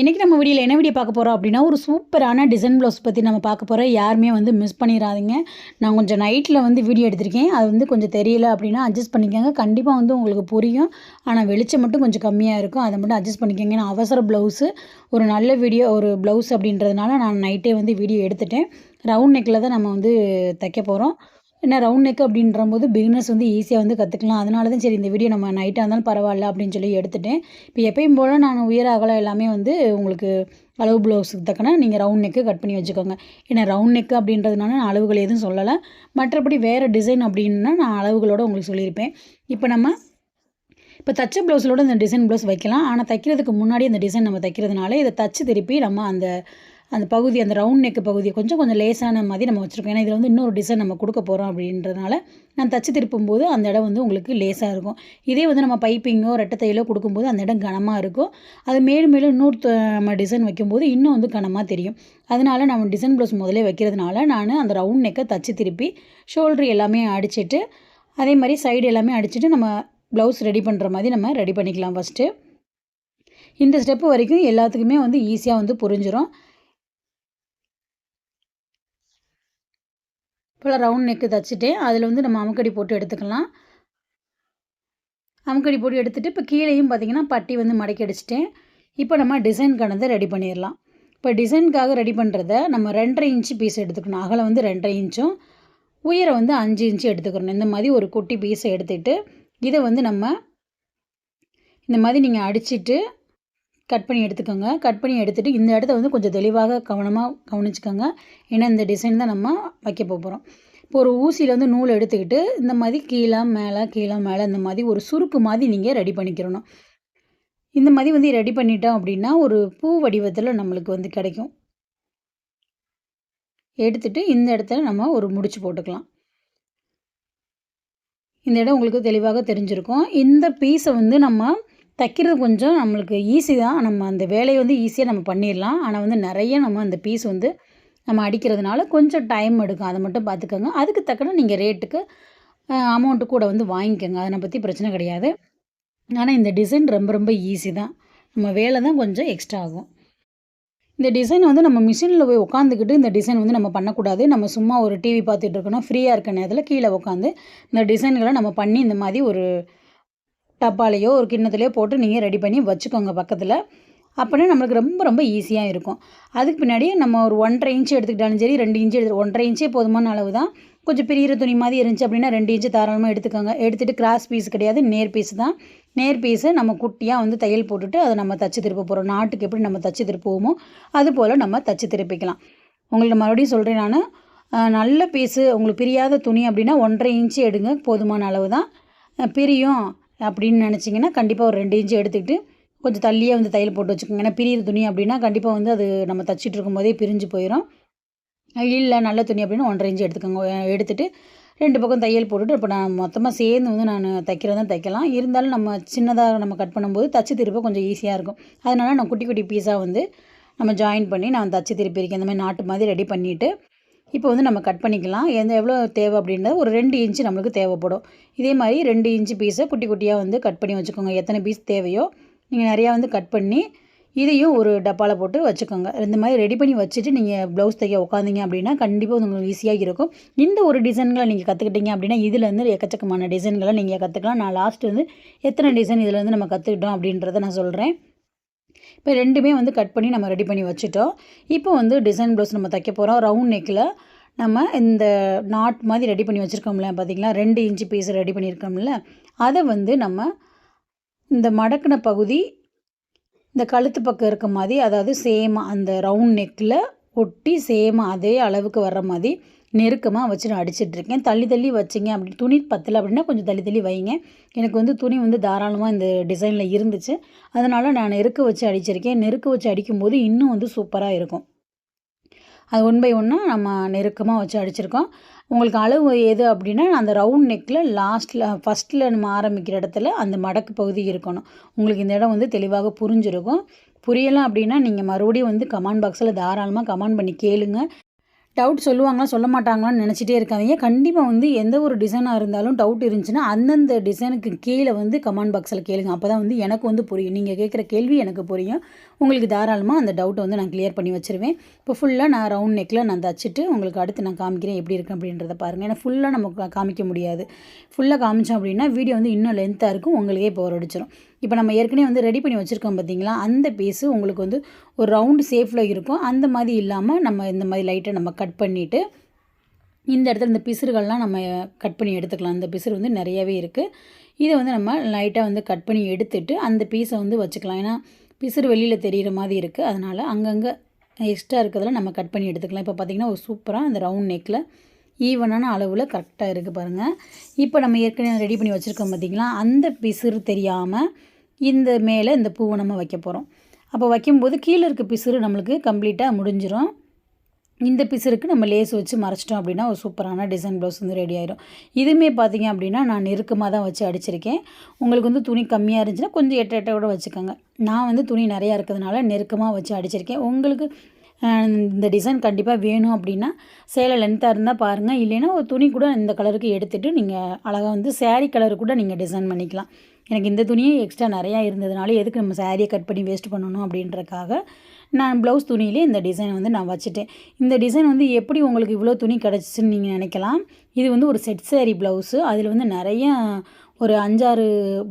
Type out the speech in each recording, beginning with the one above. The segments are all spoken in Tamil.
இன்றைக்கி நம்ம வீடியோவில் என்ன வீடியோ பார்க்க போகிறோம் அப்படின்னா ஒரு சூப்பரான டிசைன் ப்ளவுஸ் பற்றி நம்ம பார்க்க போகிறோம் யாருமே வந்து மிஸ் பண்ணிடாதீங்க நான் கொஞ்சம் நைட்டில் வந்து வீடியோ எடுத்திருக்கேன். அது வந்து கொஞ்சம் தெரியல அப்படின்னா அட்ஜஸ்ட் பண்ணிக்கோங்க. கண்டிப்பாக வந்து உங்களுக்கு புரியும். ஆனால் வெளிச்சம் மட்டும் கொஞ்சம் கம்மியாக இருக்கும். அதை மட்டும் அட்ஜஸ்ட் பண்ணிக்கோங்க. நான் அவசர ப்ளவுஸு ஒரு நல்ல வீடியோ ஒரு ப்ளவுஸ் அப்படின்றதுனால நான் நைட்டே வந்து வீடியோ எடுத்துட்டேன். ரவுண்ட் நெக்கில் தான் நம்ம வந்து தைக்க போகிறோம் ஏன்னா ரவுண்ட் நெக் அப்படின்ற போது பிகினர்ஸ் வந்து ஈஸியாக வந்து கற்றுக்கலாம் அதனால தான் சரி இந்த வீடியோ நம்ம நைட்டாக இருந்தாலும் பரவாயில்ல அப்படின்னு சொல்லி எடுத்துட்டேன். இப்போ எப்பயும் போல் நான் உயர அகலம் எல்லாமே வந்து உங்களுக்கு அளவு ப்ளவுஸுக்கு தக்கன நீங்கள் ரவுண்ட் நெக்கு கட் பண்ணி வச்சுக்கோங்க. ஏன்னா ரவுண்ட் நெக்கு அப்படின்றதுனால நான் அளவுகள் எதுவும் சொல்லலை. மற்றபடி வேறு டிசைன் அப்படின்னா நான் அளவுகளோடு உங்களுக்கு சொல்லியிருப்பேன். இப்போ நம்ம இப்போ தச்ச ப்ளவுஸோட இந்த டிசைன் ப்ளவுஸ் வைக்கலாம். ஆனால் தைக்கிறதுக்கு முன்னாடி அந்த டிசைன் நம்ம தைக்கிறதுனால இதை தச்சு திருப்பி நம்ம அந்த அந்த பகுதி அந்த ரவுண்ட் நெக்கு பகுதியை கொஞ்சம் கொஞ்சம் லேசான மாதிரி நம்ம வச்சுருக்கோம். ஏன்னா இதில் வந்து இன்னொரு டிசைன் நம்ம கொடுக்க போகிறோம் அப்படின்றதுனால நான் தச்சு திருப்பும் போது அந்த இடம் வந்து உங்களுக்கு லேசாக இருக்கும். இதே வந்து நம்ம பைப்பிங்கோ ரெட்டை தையலோ கொடுக்கும்போது அந்த இடம் கனமாக இருக்கும். அது மேலும் மேலும் இன்னொரு நம்ம டிசைன் வைக்கும்போது இன்னும் வந்து கனமாக தெரியும். அதனால் நம்ம டிசைன் ப்ளவுஸ் முதலே வைக்கிறதுனால நான் அந்த ரவுண்ட் நெக்கை தச்சு திருப்பி ஷோல்ட்ரு எல்லாமே அடிச்சுட்டு அதே மாதிரி சைடு எல்லாமே அடிச்சுட்டு நம்ம ப்ளவுஸ் ரெடி பண்ணுற மாதிரி நம்ம ரெடி பண்ணிக்கலாம் ஃபஸ்ட்டு இந்த ஸ்டெப்பு வரைக்கும் எல்லாத்துக்குமே வந்து ஈஸியாக வந்து புரிஞ்சிடும் போல் ரவுண்ட் நெக்கு தைச்சிட்டேன் அதில் வந்து நம்ம அமுக்கடி போட்டு எடுத்துக்கலாம். அமுக்கடி போட்டு எடுத்துகிட்டு இப்போ கீழேயும் பார்த்திங்கன்னா பட்டி வந்து மடக்கி அடிச்சிட்டேன். இப்போ நம்ம டிசைன் கணத்தை ரெடி பண்ணிடலாம். இப்போ டிசைனுக்காக ரெடி பண்ணுறத நம்ம ரெண்டரை இன்ச்சு பீஸ் எடுத்துக்கணும். அகலம் வந்து ரெண்டரை இன்ச்சும் உயரம் வந்து அஞ்சு இன்ச்சு எடுத்துக்கணும். இந்த மாதிரி ஒரு குட்டி பீஸை எடுத்துகிட்டு இதை வந்து நம்ம இந்த மாதிரி நீங்கள் அடிச்சுட்டு கட் பண்ணி எடுத்துக்கோங்க. கட் பண்ணி எடுத்துகிட்டு இந்த இடத்த வந்து கொஞ்சம் தெளிவாக கவனமாக கவனிச்சுக்கோங்க. ஏன்னா இந்த டிசைன் தான் நம்ம வைக்க போகிறோம் இப்போ ஒரு ஊசியில் வந்து நூல் எடுத்துக்கிட்டு இந்த மாதிரி கீழே மேலே கீழே மேலே இந்த மாதிரி ஒரு சுருக்கு மாதிரி நீங்கள் ரெடி பண்ணிக்கிறணும். இந்த மாதிரி வந்து ரெடி பண்ணிட்டோம் அப்படின்னா ஒரு பூ வடிவத்தில் நம்மளுக்கு வந்து கிடைக்கும். எடுத்துட்டு இந்த இடத்துல நம்ம ஒரு முடிச்சு போட்டுக்கலாம். இந்த இடம் உங்களுக்கு தெளிவாக தெரிஞ்சிருக்கும். இந்த பீஸை வந்து நம்ம தைக்கிறது கொஞ்சம் நம்மளுக்கு ஈஸி தான். நம்ம அந்த வேலையை வந்து ஈஸியாக நம்ம பண்ணிடலாம். ஆனால் வந்து நிறைய நம்ம அந்த பீஸ் வந்து நம்ம அடிக்கிறதுனால கொஞ்சம் டைம் எடுக்கும். அதை மட்டும் பார்த்துக்கோங்க. அதுக்கு தக்கன நீங்கள் ரேட்டுக்கு அமௌண்ட்டு கூட வந்து வாங்கிக்கோங்க. அதை பற்றி பிரச்சனை கிடையாது. ஆனால் இந்த டிசைன் ரொம்ப ரொம்ப ஈஸி தான். நம்ம வேலை தான் கொஞ்சம் எக்ஸ்ட்ரா ஆகும். இந்த டிசைன் வந்து நம்ம மிஷினில் போய் உட்காந்துக்கிட்டு இந்த டிசைன் வந்து நம்ம பண்ணக்கூடாது. நம்ம சும்மா ஒரு டிவி பார்த்துட்டு இருக்கணும் ஃப்ரீயாக இருக்க நேரத்தில் கீழே உட்காந்து இந்த டிசைன்களை நம்ம பண்ணி இந்த மாதிரி ஒரு டப்பாலேயோ ஒரு கிண்ணத்துலையோ போட்டு நீங்கள் ரெடி பண்ணி வச்சுக்கோங்க பக்கத்தில். அப்படின்னா நம்மளுக்கு ரொம்ப ரொம்ப ஈஸியாக இருக்கும். அதுக்கு பின்னாடி நம்ம ஒரு ஒன்றரை இன்ச்சு எடுத்துக்கிட்டாலும் சரி ரெண்டு இன்ச்சு எடுத்து ஒன்றரை இன்ச்சே போதுமான அளவு தான் கொஞ்சம் பெரிய துணி மாதிரி இருந்துச்சு அப்படின்னா ரெண்டு இன்ச்சு தாராளமாக எடுத்துக்கோங்க. எடுத்துகிட்டு கிராஸ் பீஸ் கிடையாது நேர் பீஸ் தான். நேர் பீஸை நம்ம குட்டியாக வந்து தையல் போட்டுட்டு அதை நம்ம தச்சு திருப்ப போகிறோம் நாட்டுக்கு எப்படி நம்ம தச்சு திருப்புவோமோ அது போல் நம்ம தச்சு திருப்பிக்கலாம். உங்களுக்கு மறுபடியும் சொல்கிறேன் நான். நல்ல பீஸு உங்களுக்கு பிரியாத துணி அப்படின்னா ஒன்றரை இன்ச்சு எடுங்க போதுமான அளவு தான் பிரியும். அப்படின்னு நினச்சிங்கன்னா கண்டிப்பாக ஒரு ரெண்டு இன்ச்சு எடுத்துக்கிட்டு கொஞ்சம் தள்ளியே வந்து தையல் போட்டு வச்சுக்கோங்க. ஏன்னா பிரியிற துணி அப்படின்னா கண்டிப்பாக வந்து அது நம்ம தச்சிட்டு இருக்கும்போதே பிரிஞ்சு போயிடும் இல்லை நல்ல துணி அப்படின்னா ஒன்றரை இன்ச்சு எடுத்துக்கோங்க. எடுத்துகிட்டு ரெண்டு பக்கம் தையல் போட்டுட்டு இப்போ நான் மொத்தமாக சேர்ந்து வந்து நான் தைக்கிறதான் தைக்கலாம். இருந்தாலும் நம்ம சின்னதாக நம்ம கட் பண்ணும்போது தச்சு திருப்ப கொஞ்சம் ஈஸியாக இருக்கும். அதனால் நான் குட்டி குட்டி பீஸாக வந்து நம்ம ஜாயின் பண்ணி நான் தச்சு திருப்பியிருக்கேன் இந்த மாதிரி நாட்டு மாதிரி ரெடி பண்ணிவிட்டு இப்போ வந்து நம்ம கட் பண்ணிக்கலாம். எந்த எவ்வளோ தேவை அப்படின்றது ஒரு ரெண்டு இன்ச்சு நம்மளுக்கு தேவைப்படும். இதே மாதிரி ரெண்டு இன்ச்சு பீஸை குட்டி குட்டியாக வந்து கட் பண்ணி வச்சுக்கோங்க. எத்தனை பீஸ் தேவையோ நீங்கள் நிறையா வந்து கட் பண்ணி இதையும் ஒரு டப்பாவில் போட்டு வச்சுக்கோங்க. இந்த மாதிரி ரெடி பண்ணி வச்சுட்டு நீங்கள் ப்ளவுஸ் தைக்க உட்காந்திங்க அப்படின்னா கண்டிப்பாக உங்களுக்கு ஈஸியாக இருக்கும். இந்த ஒரு டிசைன்களை நீங்கள் கற்றுக்கிட்டீங்க அப்படின்னா இதிலேருந்து எக்கச்சக்கமான டிசைன்களை நீங்கள் கற்றுக்கலாம் நான் லாஸ்ட்டு வந்து எத்தனை டிசைன் இதில் வந்து நம்ம கற்றுக்கிட்டோம் அப்படின்றத நான் சொல்கிறேன் இப்போ ரெண்டுமே வந்து கட் பண்ணி நம்ம ரெடி பண்ணி வச்சுட்டோம். இப்போ வந்து டிசைன் ப்ளவுஸ் நம்ம தைக்க போகிறோம் ரவுண்ட் நெக்கில் நம்ம இந்த நாட் மாதிரி ரெடி பண்ணி வச்சுருக்கோம்ல பார்த்திங்களா? ரெண்டு இன்ச்சு பீஸ் ரெடி பண்ணியிருக்கோம்ல. அதை வந்து நம்ம இந்த மடக்கின பகுதி இந்த கழுத்து பக்கம் இருக்க மாதிரி அதாவது சேமாக அந்த ரவுண்ட் நெக்கில் ஒட்டி சேமாக அதே அளவுக்கு வர்ற மாதிரி நெருக்கமாக வச்சு நான் அடிச்சிட்ருக்கேன். தள்ளி தள்ளி வச்சிங்க அப்படி துணி பத்தலை அப்படின்னா கொஞ்சம் தள்ளி தள்ளி வைங்க. எனக்கு வந்து துணி வந்து தாராளமாக இந்த டிசைனில் இருந்துச்சு. அதனால் நான் நெருக்க வச்சு அடிச்சிருக்கேன். நெருக்க வச்சு அடிக்கும்போது இன்னும் வந்து சூப்பராக இருக்கும். அது ஒன் பை ஒன்னாக நம்ம நெருக்கமாக வச்சு அடிச்சிருக்கோம். உங்களுக்கு அளவு எது அப்படின்னா அந்த ரவுண்ட் நெக்கில் லாஸ்ட்டில் ஃபஸ்ட்டில் நம்ம ஆரம்பிக்கிற இடத்துல அந்த மடக்கு பகுதி இருக்கணும். உங்களுக்கு இந்த இடம் வந்து தெளிவாக புரிஞ்சிருக்கும். புரியலாம் அப்படின்னா நீங்கள் மறுபடியும் வந்து கமெண்ட் பாக்ஸில் தாராளமாக கமெண்ட் பண்ணி கேளுங்க. டவுட் சொல்லுவாங்களா சொல்ல மாட்டாங்களான்னு நினச்சிட்டே இருக்காதீங்க. கண்டிப்பாக வந்து எந்த ஒரு டிசைனாக இருந்தாலும் டவுட் இருந்துச்சுன்னா அந்தந்த டிசைனுக்கு கீழே வந்து கமெண்ட் பாக்ஸில் கேளுங்க. அப்போ தான் வந்து எனக்கு வந்து புரியும். நீங்கள் கேட்குற கேள்வி எனக்கு புரியும். உங்களுக்கு தாராளமாக அந்த டவுட்டை வந்து நான் கிளியர் பண்ணி வச்சுருவேன். இப்போ ஃபுல்லாக நான் ரவுண்ட் நெக்கில் நான் தச்சுட்டு உங்களுக்கு அடுத்து நான் காமிக்கிறேன் எப்படி இருக்குது அப்படின்றத பாருங்கள் ஏன்னா ஃபுல்லாக நம்ம காமிக்க முடியாது. ஃபுல்லாக காமிச்சோம் அப்படின்னா வீடியோ வந்து இன்னும் லென்த்தாக இருக்கும். உங்களுக்கே போர் அடிச்சிடும் இப்போ நம்ம ஏற்கனவே வந்து ரெடி பண்ணி வச்சுருக்கோம் பார்த்தீங்களா? அந்த பீஸு உங்களுக்கு வந்து ஒரு ரவுண்டு ஷேஃபில் இருக்கும். அந்த மாதிரி இல்லாமல் நம்ம இந்த மாதிரி லைட்டை நம்ம கட் பண்ணிவிட்டு இந்த இடத்துல இந்த பிசுறுகள்லாம் நம்ம கட் பண்ணி எடுத்துக்கலாம். இந்த பிசுறு வந்து நிறையவே இருக்குது இதை வந்து நம்ம லைட்டாக வந்து கட் பண்ணி எடுத்துட்டு அந்த பீஸை வந்து வச்சுக்கலாம். ஏன்னா பிசுறு வெளியில் தெரிகிற மாதிரி இருக்குது அதனால் அங்கங்கே எக்ஸ்ட்ரா இருக்கிறதுல நம்ம கட் பண்ணி எடுத்துக்கலாம். இப்போ பார்த்திங்கன்னா ஒரு சூப்பராக அந்த ரவுண்ட் நெக்கில் ஈவனான அளவில் கரெக்டாக இருக்குது பாருங்கள் இப்போ நம்ம ஏற்கனவே ரெடி பண்ணி வச்சுருக்கோம் பார்த்திங்களா? அந்த பிசுறு தெரியாமல் இந்த மேலே இந்த பூவை நம்ம வைக்க போகிறோம் அப்போ வைக்கும்போது கீழே இருக்க பிசுறு நம்மளுக்கு கம்ப்ளீட்டாக முடிஞ்சிடும் இந்த பிசுருக்கு நம்ம லேஸ் வச்சு மறைச்சிட்டோம் அப்படின்னா ஒரு சூப்பரான டிசைன் ப்ளவுஸ் வந்து ரெடி ஆயிடும் இதுவுமே பார்த்தீங்க அப்படின்னா நான் நெருக்கமாக தான் வச்சு அடிச்சிருக்கேன். உங்களுக்கு வந்து துணி கம்மியாக இருந்துச்சுன்னா கொஞ்சம் எட்ட எட்ட கூட வச்சுக்கோங்க. நான் வந்து துணி நிறையா இருக்கிறதுனால நெருக்கமாக வச்சு அடிச்சிருக்கேன். உங்களுக்கு இந்த டிசைன் கண்டிப்பாக வேணும் அப்படின்னா சேலை லென்த்தாக இருந்தால் பாருங்கள் இல்லைன்னா ஒரு துணி கூட இந்த கலருக்கு எடுத்துகிட்டு நீங்கள் அழகாக வந்து சேரீ கலர் கூட நீங்கள் டிசைன் பண்ணிக்கலாம். எனக்கு இந்த துணியே எக்ஸ்ட்ரா நிறையா இருந்ததுனால எதுக்கு நம்ம சாரியை கட் பண்ணி வேஸ்ட் பண்ணணும் அப்படின்றக்காக நான் ப்ளவுஸ் துணியிலே இந்த டிசைன் வந்து நான் வச்சுட்டேன். இந்த டிசைன் வந்து எப்படி உங்களுக்கு இவ்வளோ துணி கிடச்சிச்சின்னு நீங்கள் நினைக்கலாம். இது வந்து ஒரு செட் சேரீ ப்ளவுஸு அதில் வந்து நிறைய ஒரு அஞ்சாறு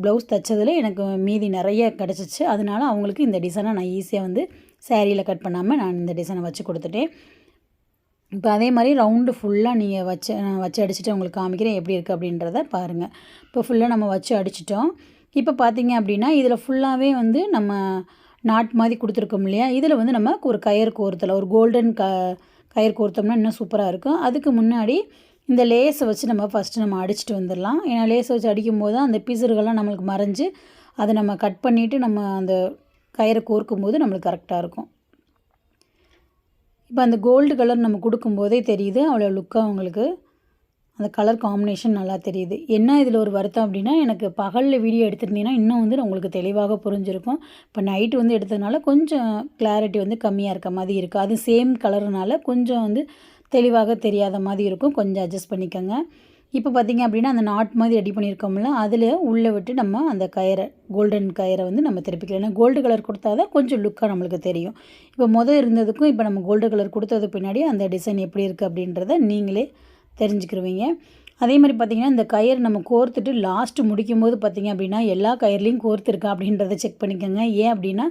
ப்ளவுஸ் தைச்சதில் எனக்கு மீதி நிறைய கிடச்சிச்சு. அதனால அவங்களுக்கு இந்த டிசைனை நான் ஈஸியாக வந்து சேரீயில் கட் பண்ணாமல் நான் இந்த டிசைனை வச்சு கொடுத்துட்டேன். இப்போ அதே மாதிரி ரவுண்டு ஃபுல்லாக நீங்கள் வச்சு வச்சு அடிச்சுட்டு உங்களுக்கு காமிக்கிறேன் எப்படி இருக்குது அப்படின்றத பாருங்கள் இப்போ ஃபுல்லாக நம்ம வச்சு அடிச்சிட்டோம். இப்போ பார்த்தீங்க அப்படின்னா இதில் ஃபுல்லாகவே வந்து நம்ம நாட் மாதிரி கொடுத்துருக்கோம் இல்லையா? இதில் வந்து நம்ம ஒரு கயர் கோர்த்தலை ஒரு கோல்டன் க கயர் கோர்த்தோம்னா இன்னும் சூப்பராக இருக்கும். அதுக்கு முன்னாடி இந்த லேஸை வச்சு நம்ம ஃபஸ்ட்டு நம்ம அடிச்சுட்டு வந்துடலாம். ஏன்னா லேஸை வச்சு அடிக்கும்போது அந்த பிசுறுகள்லாம் நம்மளுக்கு மறைஞ்சு அதை நம்ம கட் பண்ணிவிட்டு நம்ம அந்த கயிறை கோர்க்கும் போது நம்மளுக்கு கரெக்டாக இருக்கும். இப்போ அந்த கோல்டு கலர் நம்ம கொடுக்கும்போதே தெரியுது அவ்வளோ லுக்காக அவங்களுக்கு அந்த கலர் காம்பினேஷன் நல்லா தெரியுது. என்ன இதில் ஒரு வருத்தம் அப்படின்னா எனக்கு பகலில் வீடியோ எடுத்திருந்தீங்கன்னா இன்னும் வந்து உங்களுக்கு தெளிவாக புரிஞ்சிருக்கும். இப்போ நைட்டு வந்து எடுத்ததுனால கொஞ்சம் கிளாரிட்டி வந்து கம்மியாக இருக்க மாதிரி இருக்குது அது சேம் கலர்னால கொஞ்சம் வந்து தெளிவாக தெரியாத மாதிரி இருக்கும். கொஞ்சம் அட்ஜஸ்ட் பண்ணிக்கோங்க. இப்போ பார்த்திங்க அப்படின்னா அந்த நாட் மாதிரி ரெடி பண்ணியிருக்கோம்ல அதில் உள்ளே விட்டு நம்ம அந்த கயரை கோல்டன் கயரை வந்து நம்ம திருப்பிக்கலாம். ஏன்னா கோல்டு கலர் கொடுத்தா தான் கொஞ்சம் லுக்காக நம்மளுக்கு தெரியும். இப்போ மொதல் இருந்ததுக்கும் இப்போ நம்ம கோல்டு கலர் கொடுத்தது பின்னாடி அந்த டிசைன் எப்படி இருக்குது அப்படின்றத நீங்களே தெரிஞ்சுக்கிருவீங்க. அதே மாதிரி பார்த்திங்கன்னா இந்த கயிறு நம்ம கோர்த்துட்டு லாஸ்ட்டு முடிக்கும் போது பார்த்திங்க அப்படின்னா எல்லா கயிறுலையும் கோர்த்துருக்கா அப்படின்றத செக் பண்ணிக்கோங்க. ஏன் அப்படின்னா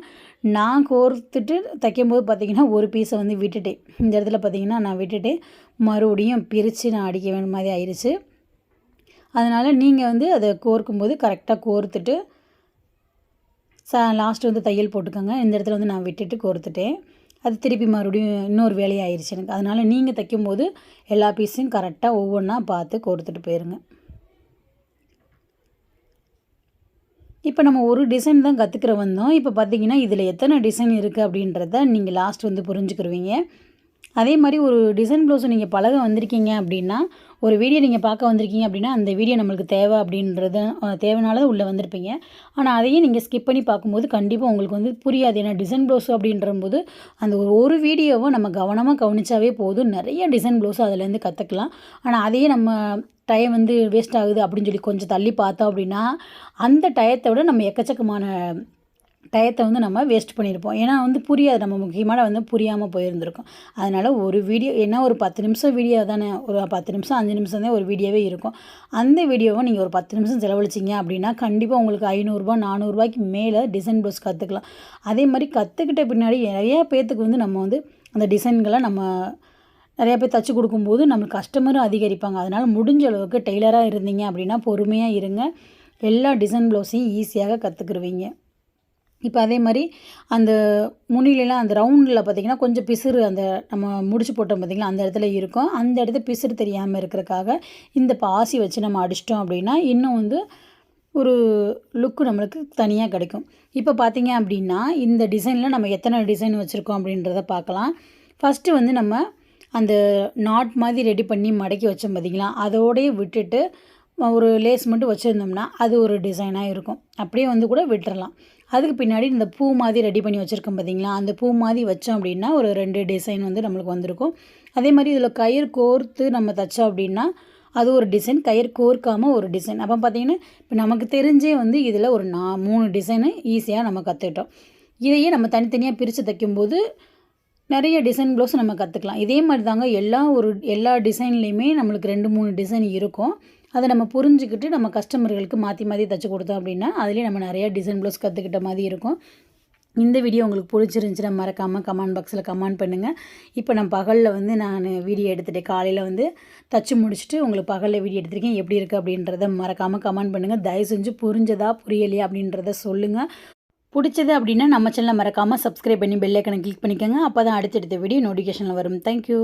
நான் கோர்த்துட்டு தைக்கும்போது பார்த்திங்கன்னா ஒரு பீஸை வந்து விட்டுட்டேன். இந்த இடத்துல பார்த்திங்கன்னா நான் விட்டுட்டு மறுபடியும் பிரித்து நான் அடிக்க வேண்டிய மாதிரி ஆயிடுச்சு அதனால் நீங்கள் வந்து அதை கோர்க்கும்போது கரெக்டாக கோர்த்துட்டு ச லாஸ்ட்டு வந்து தையல் போட்டுக்கோங்க. இந்த இடத்துல வந்து நான் விட்டுட்டு கோர்த்துட்டேன். அது திருப்பி மறுபடியும் இன்னொரு வேலையாயிருச்சு எனக்கு. அதனால் நீங்கள் தைக்கும்போது எல்லா பீஸையும் கரெக்டாக ஒவ்வொன்றா பார்த்து கோர்த்துட்டு போயிருங்க. இப்போ நம்ம ஒரு டிசைன் தான் கற்றுக்கிற வந்தோம். இப்போ பார்த்தீங்கன்னா இதில் எத்தனை டிசைன் இருக்குது அப்படின்றத நீங்கள் லாஸ்ட் வந்து புரிஞ்சுக்கிருவீங்க. அதே மாதிரி ஒரு டிசைன் ப்ளவுஸும் நீங்கள் பழக வந்திருக்கீங்க அப்படின்னா ஒரு வீடியோ நீங்கள் பார்க்க வந்திருக்கீங்க அப்படின்னா அந்த வீடியோ நம்மளுக்கு தேவை அப்படின்றது தேவைனால உள்ளே வந்திருப்பீங்க. ஆனால் அதையும் நீங்கள் ஸ்கிப் பண்ணி பார்க்கும்போது கண்டிப்பாக உங்களுக்கு வந்து புரியாது. ஏன்னா டிசைன் ப்ளவுஸ் அப்படின்றபோது அந்த ஒரு ஒரு வீடியோவை நம்ம கவனமாக கவனித்தாவே போதும். நிறைய டிசைன் ப்ளவுஸ் அதுலேருந்து கற்றுக்கலாம் ஆனால் அதையே நம்ம டைம் வந்து வேஸ்ட் ஆகுது அப்படின்னு சொல்லி கொஞ்சம் தள்ளி பார்த்தோம் அப்படின்னா அந்த டயத்தை விட நம்ம எக்கச்சக்கமான டயத்தை வந்து நம்ம வேஸ்ட் பண்ணியிருப்போம். ஏன்னா வந்து புரியாது. நம்ம முக்கியமான வந்து புரியாமல் போயிருந்திருக்கும். அதனால் ஒரு வீடியோ என்ன ஒரு பத்து நிமிஷம் வீடியோ தானே? ஒரு பத்து நிமிஷம் அஞ்சு நிமிஷம் தான் ஒரு வீடியோவே இருக்கும். அந்த வீடியோவை நீங்கள் ஒரு பத்து நிமிஷம் செலவழிச்சிங்க அப்படின்னா கண்டிப்பாக உங்களுக்கு ஐநூறுரூபா நானூறுரூவாய்க்கு மேலே டிசைன் ப்ளவுஸ் கற்றுக்கலாம் அதே மாதிரி கற்றுக்கிட்ட பின்னாடி நிறையா பேர்த்துக்கு வந்து நம்ம வந்து அந்த டிசைன்களை நம்ம நிறையா பேர் தச்சு கொடுக்கும்போது நம்ம கஸ்டமரும் அதிகரிப்பாங்க. அதனால் முடிஞ்ச அளவுக்கு டெய்லராக இருந்தீங்க அப்படின்னா பொறுமையாக இருங்க. எல்லா டிசைன் ப்ளவுஸையும் ஈஸியாக கற்றுக்குருவீங்க இப்போ அதே மாதிரி அந்த முனிலெலாம் அந்த ரவுண்டில் பார்த்திங்கன்னா கொஞ்சம் பிசுறு அந்த நம்ம முடிச்சு போட்டோம் பார்த்திங்களா அந்த இடத்துல இருக்கும். அந்த இடத்துல பிசுறு தெரியாமல் இருக்கிறக்காக இந்த பாசி வச்சு நம்ம அடிச்சிட்டோம் அப்படின்னா இன்னும் வந்து ஒரு லுக்கு நம்மளுக்கு தனியாக கிடைக்கும். இப்போ பார்த்திங்க அப்படின்னா இந்த டிசைனில் நம்ம எத்தனை டிசைன் வச்சுருக்கோம் அப்படின்றத பார்க்கலாம் ஃபஸ்ட்டு வந்து நம்ம அந்த நாட் மாதிரி ரெடி பண்ணி மடக்கி வச்சோம் பார்த்திங்களா அதோடையே விட்டுட்டு ஒரு லேஸ் மட்டும் வச்சுருந்தோம்னா அது ஒரு டிசைனாக இருக்கும். அப்படியே வந்து கூட விட்டுறலாம். அதுக்கு பின்னாடி இந்த பூ மாதிரி ரெடி பண்ணி வச்சுருக்கோம் பார்த்தீங்களா அந்த பூ மாதிரி வச்சோம் அப்படின்னா ஒரு ரெண்டு டிசைன் வந்து நம்மளுக்கு வந்திருக்கும். அதே மாதிரி இதில் கயிறு கோர்த்து நம்ம தைச்சோம் அப்படின்னா அது ஒரு டிசைன் கயிறு கோர்க்காமல் ஒரு டிசைன் அப்போ பார்த்தீங்கன்னா இப்போ நமக்கு தெரிஞ்சே வந்து இதில் ஒரு நா மூணு டிசைனு ஈஸியாக நம்ம கற்றுக்கிட்டோம் இதையே நம்ம தனித்தனியாக பிரித்து தைக்கும்போது நிறைய டிசைன் ப்ளவுஸ் நம்ம கற்றுக்கலாம் இதே மாதிரி தாங்க எல்லா ஒரு எல்லா டிசைன்லேயுமே நம்மளுக்கு ரெண்டு மூணு டிசைன் இருக்கும். அதை நம்ம புரிஞ்சுக்கிட்டு நம்ம கஸ்டமர்களுக்கு மாற்றி மாற்றி தைச்சி கொடுத்தோம் அப்படின்னா அதுலேயே நம்ம நிறையா டிசைன் ப்ளவுஸ் கற்றுக்கிட்ட மாதிரி இருக்கும். இந்த வீடியோ உங்களுக்கு பிடிச்சிருந்துச்சுன்னா மறக்காமல் கமெண்ட் பாக்ஸில் கமெண்ட் பண்ணுங்கள் இப்போ நான் பகலில் வந்து நான் வீடியோ எடுத்துகிட்டேன் காலையில் வந்து தச்சு முடிச்சுட்டு உங்களுக்கு பகலில் வீடியோ எடுத்திருக்கேன். எப்படி இருக்குது அப்படின்றத மறக்காமல் கமெண்ட் பண்ணுங்கள் தயவு செஞ்சு புரிஞ்சதா புரியலையா அப்படின்றத சொல்லுங்கள் பிடிச்சது அப்படின்னா நம்ம சேனலை மறக்காமல் சப்ஸ்கிரைப் பண்ணி பெல்லைக்கனை கிளிக் பண்ணிக்கோங்க. அப்போ தான் அடுத்தடுத்த வீடியோ நோட்டிஃபிகேஷனில் வரும். தேங்க்யூ